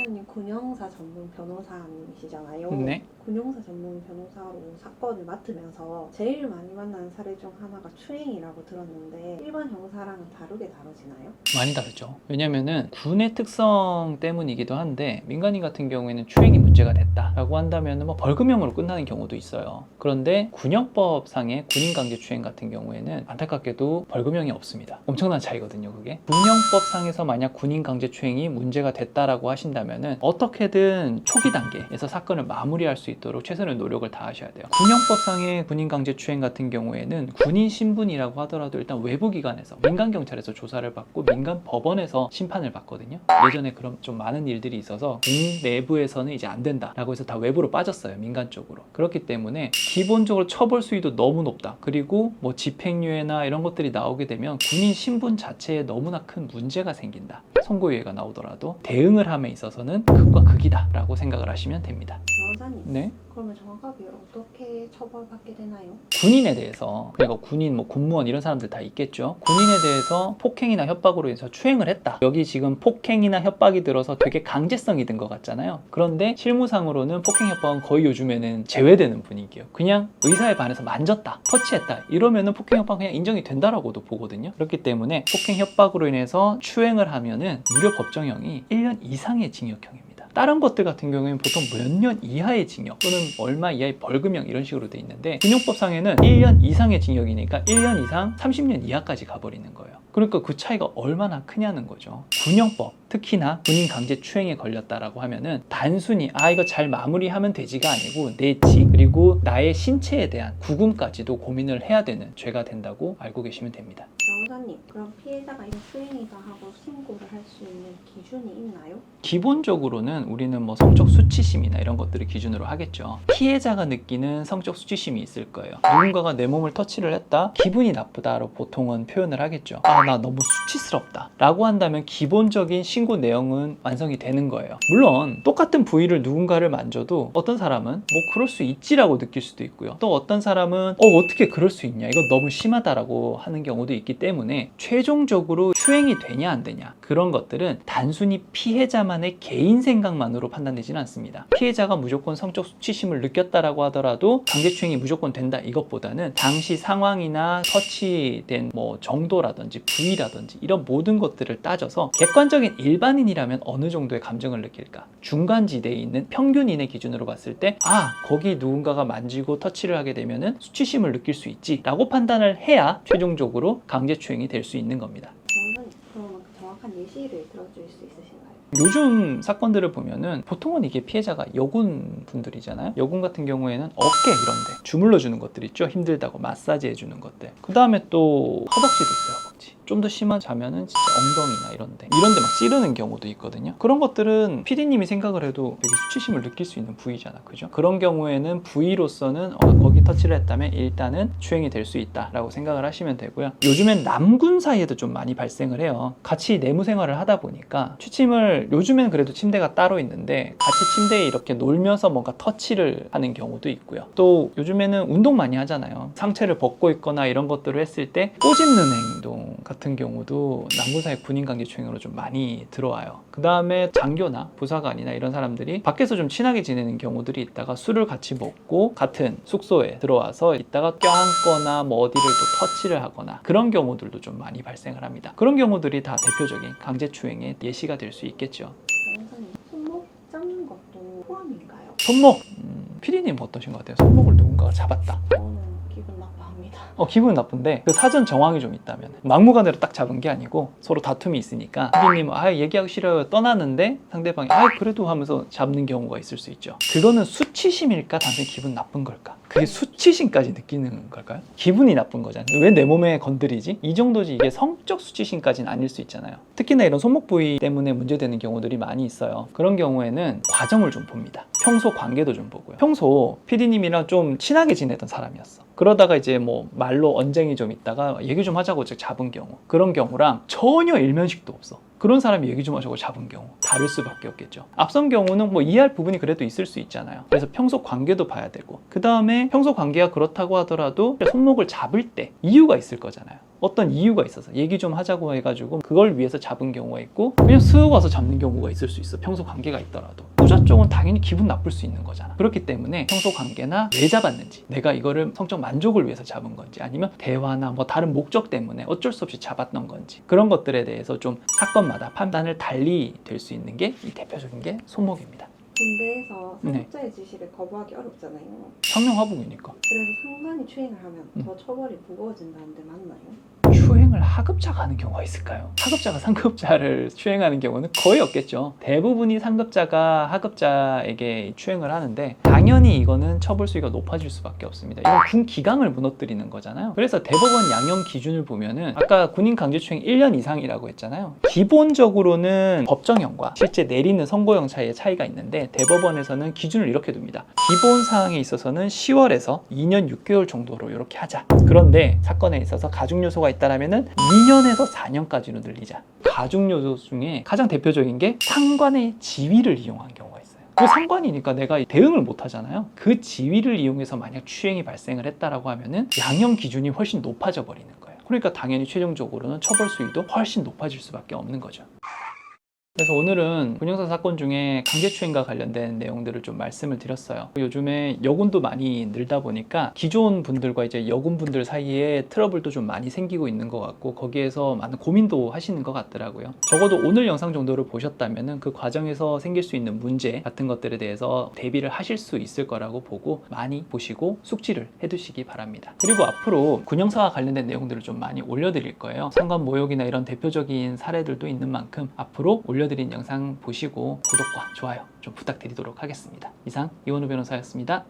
변호사님 군형사 전문 변호사님이시잖아요. 네. 군형사 전문 변호사로 사건을 맡으면서 제일 많이 만나는 사례 중 하나가 추행이라고 들었는데 일반 형사랑은 다르게 다뤄지나요? 많이 다르죠. 왜냐면은 군의 특성 때문이기도 한데 민간인 같은 경우에는 추행이 문제가 됐다라고 한다면 뭐 벌금형으로 끝나는 경우도 있어요. 그런데 군형법상의 군인 강제 추행 같은 경우에는 안타깝게도 벌금형이 없습니다. 엄청난 차이거든요, 그게. 군형법상에서 만약 군인 강제 추행이 문제가 됐다라고 하신다면 은 어떻게든 초기 단계에서 사건을 마무리할 수 있도록 최선의 노력을 다하셔야 돼요. 군형법상의 군인 강제 추행 같은 경우에는 군인 신분이라고 하더라도 일단 외부 기관에서 민간 경찰에서 조사를 받고 민간 법원에서 심판을 받거든요. 예전에 그럼 좀 많은 일들이 있어서 군 내부에서는 이제 안 된다라고 해서 다 외부로 빠졌어요. 민간 쪽으로. 그렇기 때문에 기본적으로 처벌 수위도 너무 높다. 그리고 뭐 집행유예나 이런 것들이 나오게 되면 군인 신분 자체에 너무나 큰 문제가 생긴다. 선고유예가 나오더라도 대응을 함에 있어서 는 극과 극이다라고 생각을 하시면 됩니다. 변호사님, 네. 그러면 정확하게 어떻게 처벌받게 되나요? 군인에 대해서 그러니까 군인 뭐 군무원 이런 사람들 다 있겠죠? 군인에 대해서 폭행이나 협박으로 해서 추행을 했다. 여기 지금 폭행이나 협박이 들어서 되게 강제성이 든 것 같잖아요. 그런데 실무상으로는 폭행 협박은 거의 요즘에는 제외되는 분위기예요. 그냥 의사에 반해서 만졌다 터치했다 이러면은 폭행 협박 그냥 인정이 된다라고도 보거든요. 그렇기 때문에 폭행 협박으로 인해서 추행을 하면은 무려 법정형이 1년 이상의 징역형입니다 다른 것들 같은 경우에는 보통 몇 년 이하의 징역 또는 얼마 이하의 벌금형 이런 식으로 돼 있는데 군용법상에는 1년 이상의 징역이니까 1년 이상 30년 이하까지 가버리는 거예요. 그러니까 그 차이가 얼마나 크냐는 거죠. 군용법 특히나 군인 강제 추행에 걸렸다라고 하면은 단순히 아 이거 잘 마무리하면 되지가 아니고 내 지 그리고 나의 신체에 대한 구금까지도 고민을 해야 되는 죄가 된다고 알고 계시면 됩니다. 변호사님, 그럼 피해자가 이런 추행이다 하고 신고를 할 수 있는 기준이 있나요? 기본적으로는 우리는 뭐 성적 수치심이나 이런 것들을 기준으로 하겠죠. 피해자가 느끼는 성적 수치심이 있을 거예요. 누군가가 내 몸을 터치를 했다, 기분이 나쁘다로 보통은 표현을 하겠죠. 아, 나 너무 수치스럽다. 라고 한다면 기본적인 신고 내용은 완성이 되는 거예요. 물론 똑같은 부위를 누군가를 만져도 어떤 사람은 뭐 그럴 수 있지 라고 느낄 수도 있고요. 또 어떤 사람은 어, 어떻게 그럴 수 있냐. 이거 너무 심하다라고 하는 경우도 있기 때문에 최종적으로 추행이 되냐 안 되냐. 그런 것들은 단순히 피해자만의 개인 생각만으로 판단되지는 않습니다. 피해자가 무조건 성적 수치심을 느꼈다라고 하더라도 강제추행이 무조건 된다 이것보다는 당시 상황이나 터치된 뭐 정도라든지 부위라든지 이런 모든 것들을 따져서 객관적인 일반인이라면 어느 정도의 감정을 느낄까? 중간 지대에 있는 평균인의 기준으로 봤을 때 아, 거기 누군가가 만지고 터치를 하게 되면은 수치심을 느낄 수 있지 라고 판단을 해야 최종적으로 강제추행이 될 수 있는 겁니다. 그러면 정확한 예시를 들어줄 수 있으신가요? 요즘 사건들을 보면은 보통은 이게 피해자가 여군 분들이잖아요. 여군 같은 경우에는 어깨 이런데 주물러 주는 것들 있죠. 힘들다고 마사지 해주는 것들. 그 다음에 또 허벅지도 있어요. 허벅지. 좀 더 심하자면은 진짜 엉덩이나 이런데 이런데 막 찌르는 경우도 있거든요. 그런 것들은 PD님이 생각을 해도 되게 수치심을 느낄 수 있는 부위잖아, 그죠? 그런 경우에는 부위로서는 어, 거기 터치를 했다면 일단은 추행이 될 수 있다라고 생각을 하시면 되고요. 요즘엔 남군 사이에도 좀 많이 발생을 해요. 같이 내무 생활을 하다 보니까 취침을 요즘엔 그래도 침대가 따로 있는데 같이 침대에 이렇게 놀면서 뭔가 터치를 하는 경우도 있고요. 또 요즘에는 운동 많이 하잖아요. 상체를 벗고 있거나 이런 것들을 했을 때 꼬집는 행동 같은 경우도 남군 사이 군인 관계 추행으로 좀 많이 들어와요. 그 다음에 장교나 부사관이나 이런 사람들이 밖에 서 좀 친하게 지내는 경우들이 있다가 술을 같이 먹고 같은 숙소에 들어와서 있다가 껴안거나 뭐 어디를 또 터치를 하거나 그런 경우들도 좀 많이 발생을 합니다. 그런 경우들이 다 대표적인 강제추행의 예시가 될 수 있겠죠. 변호사님, 손목 잡는 것도 포함인가요? 손목! 음, 피디님 어떠신 것 같아요? 손목을 누군가가 잡았다. 저는 기분 나빠합니다. 어, 기분 나쁜데 그 사전 정황이 좀 있다면 막무가내로 딱 잡은 게 아니고 서로 다툼이 있으니까 피디님은 아 얘기하기 싫어요 떠나는데 상대방이 아 그래도 하면서 잡는 경우가 있을 수 있죠. 그거는 수치심일까 단순히 기분 나쁜 걸까? 그게 수치심까지 느끼는 걸까요? 기분이 나쁜 거잖아요. 왜 내 몸에 건드리지? 이 정도지 이게 성적 수치심까지는 아닐 수 있잖아요. 특히나 이런 손목 부위 때문에 문제되는 경우들이 많이 있어요. 그런 경우에는 과정을 좀 봅니다. 평소 관계도 좀 보고요. 평소 PD님이랑 좀 친하게 지내던 사람이었어. 그러다가 이제 뭐 말로 언쟁이 좀 있다가 얘기 좀 하자고 잡은 경우 그런 경우랑 전혀 일면식도 없어. 그런 사람이 얘기 좀 하자고 잡은 경우 다를 수밖에 없겠죠. 앞선 경우는 뭐 이해할 부분이 그래도 있을 수 있잖아요. 그래서 평소 관계도 봐야 되고 그 다음에 평소 관계가 그렇다고 하더라도 손목을 잡을 때 이유가 있을 거잖아요. 어떤 이유가 있어서 얘기 좀 하자고 해가지고 그걸 위해서 잡은 경우가 있고 그냥 쓱 와서 잡는 경우가 있을 수 있어. 평소 관계가 있더라도. 후자 쪽은 당연히 기분 나쁠 수 있는 거잖아. 그렇기 때문에 평소 관계나 왜 잡았는지 내가 이거를 성적 만족을 위해서 잡은 건지 아니면 대화나 뭐 다른 목적 때문에 어쩔 수 없이 잡았던 건지 그런 것들에 대해서 좀 사건마다 판단을 달리 될 수 있는 게 이 대표적인 게 손목입니다 군대에서 네. 상급자의 지시를 거부하기 어렵잖아요. 상명하복이니까 그래서 상관이 추행을 하면 음. 더 처벌이 무거워진다는데 맞나요? 추행 을 하급자가 하는 경우가 있을까요? 하급자가 상급자를 추행하는 경우는 거의 없겠죠. 대부분이 상급자가 하급자에게 추행을 하는데 당연히 이거는 처벌 수위가 높아질 수밖에 없습니다. 이건 군 기강을 무너뜨리는 거잖아요. 그래서 대법원 양형 기준을 보면은 아까 군인 강제추행 1년 이상이라고 했잖아요. 기본적으로는 법정형과 실제 내리는 선고형 사이에 차이가 있는데 대법원에서는 기준을 이렇게 둡니다. 기본 사항에 있어서는 10월에서 2년 6개월 정도로 이렇게 하자. 그런데 사건에 있어서 가중 요소가 있다라면은 2년에서 4년까지로 늘리자. 가중 요소 중에 가장 대표적인 게 상관의 지위를 이용한 경우가 있어요. 그 상관이니까 내가 대응을 못 하잖아요. 그 지위를 이용해서 만약 추행이 발생을 했다라고 하면은 양형 기준이 훨씬 높아져 버리는 거예요. 그러니까 당연히 최종적으로는 처벌 수위도 훨씬 높아질 수밖에 없는 거죠. 그래서 오늘은 군형사 사건 중에 강제추행과 관련된 내용들을 좀 말씀을 드렸어요. 요즘에 여군도 많이 늘다 보니까 기존 분들과 이제 여군 분들 사이에 트러블도 좀 많이 생기고 있는 것 같고 거기에서 많은 고민도 하시는 것 같더라고요. 적어도 오늘 영상 정도를 보셨다면은 그 과정에서 생길 수 있는 문제 같은 것들에 대해서 대비를 하실 수 있을 거라고 보고 많이 보시고 숙지를 해두시기 바랍니다. 그리고 앞으로 군형사와 관련된 내용들을 좀 많이 올려드릴 거예요. 상관 모욕이나 이런 대표적인 사례들도 있는 만큼 앞으로 올려드린 영상 보시고 구독과 좋아요 좀 부탁드리도록 하겠습니다. 이상 이원우 변호사였습니다.